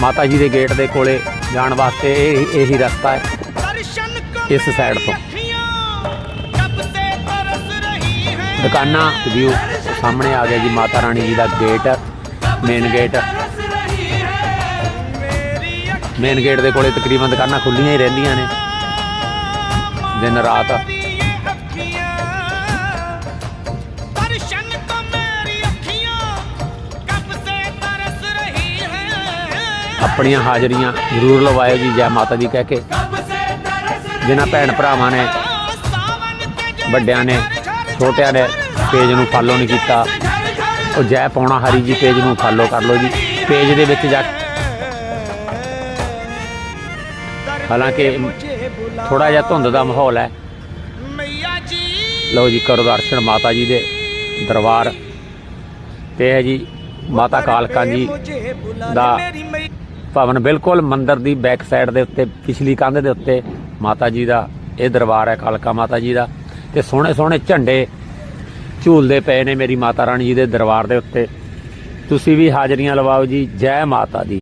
ਮਾਤਾ ਜੀ ਦੇ ਗੇਟ ਦੇ ਕੋਲੇ ਜਾਣ ਵਾਸਤੇ ਇਹ ਇਹੀ ਰਸਤਾ ਹੈ। ਇਸ ਸਾਈਡ ਤੋਂ। ਦੁਕਾਨਾਂ ਵਿਊ ਸਾਹਮਣੇ ਆ ਗਿਆ ਜੀ ਮਾਤਾ ਰਾਣੀ ਜੀ ਦਾ gate main gate main gate ਦੇ ਕੋਲੇ ਤਕਰੀਬਨ ਦੁਕਾਨਾਂ ਖੁੱਲੀਆਂ ਹੀ ਰਹਿੰਦੀਆਂ ਨੇ। ਦਿਨ ਰਾਤ ਆਪਣੀਆਂ ਹਾਜ਼ਰੀਆਂ ਜ਼ਰੂਰ ਲਵਾਇਓ ਜੀ, ਜੈ ਮਾਤਾ ਦੀ ਕਹਿ ਕੇ। ਜਿਨ੍ਹਾਂ ਭੈਣ ਭਰਾਵਾਂ ਨੇ, ਵੱਡਿਆਂ ਨੇ, ਛੋਟਿਆਂ ਨੇ ਪੇਜ ਨੂੰ ਫਾਲੋ ਨਹੀਂ ਕੀਤਾ, ਉਹ ਜੈ ਪਾਉਣਾ ਹਰੀ ਜੀ ਪੇਜ ਨੂੰ ਫਾਲੋ ਕਰ ਲਓ ਜੀ। ਪੇਜ ਦੇ ਵਿੱਚ ਜਾ ਹਾਲਾਂਕਿ ਥੋੜਾ ਜਿਹਾ ਧੁੰਦ ਦਾ ਮਾਹੌਲ ਹੈ। ਲਓ ਜੀ, ਕਰੋ ਦਰਸ਼ਨ ਮਾਤਾ ਜੀ ਦੇ ਦਰਬਾਰ। ਤੇ ਹੈ ਜੀ ਮਾਤਾ ਕਾਲਕਾ ਜੀ ਦਾ ਭਵਨ ਬਿਲਕੁਲ ਮੰਦਿਰ ਦੀ ਬੈਕ ਸਾਈਡ ਦੇ ਉੱਤੇ, ਪਿਛਲੀ ਕੰਧ ਦੇ ਉੱਤੇ ਮਾਤਾ ਜੀ ਦਾ ਇਹ ਦਰਬਾਰ ਹੈ, ਕਾਲਕਾ ਮਾਤਾ ਜੀ ਦਾ। ਤੇ ਸੋਹਣੇ ਸੋਹਣੇ ਝੰਡੇ ਝੂਲਦੇ ਪਏ ਨੇ ਮੇਰੀ ਮਾਤਾ ਰਾਣੀ ਜੀ ਦੇ ਦਰਬਾਰ ਦੇ ਉੱਤੇ। ਤੁਸੀਂ ਵੀ ਹਾਜ਼ਰੀਆਂ ਲਵਾਓ ਜੀ, ਜੈ ਮਾਤਾ ਦੀ।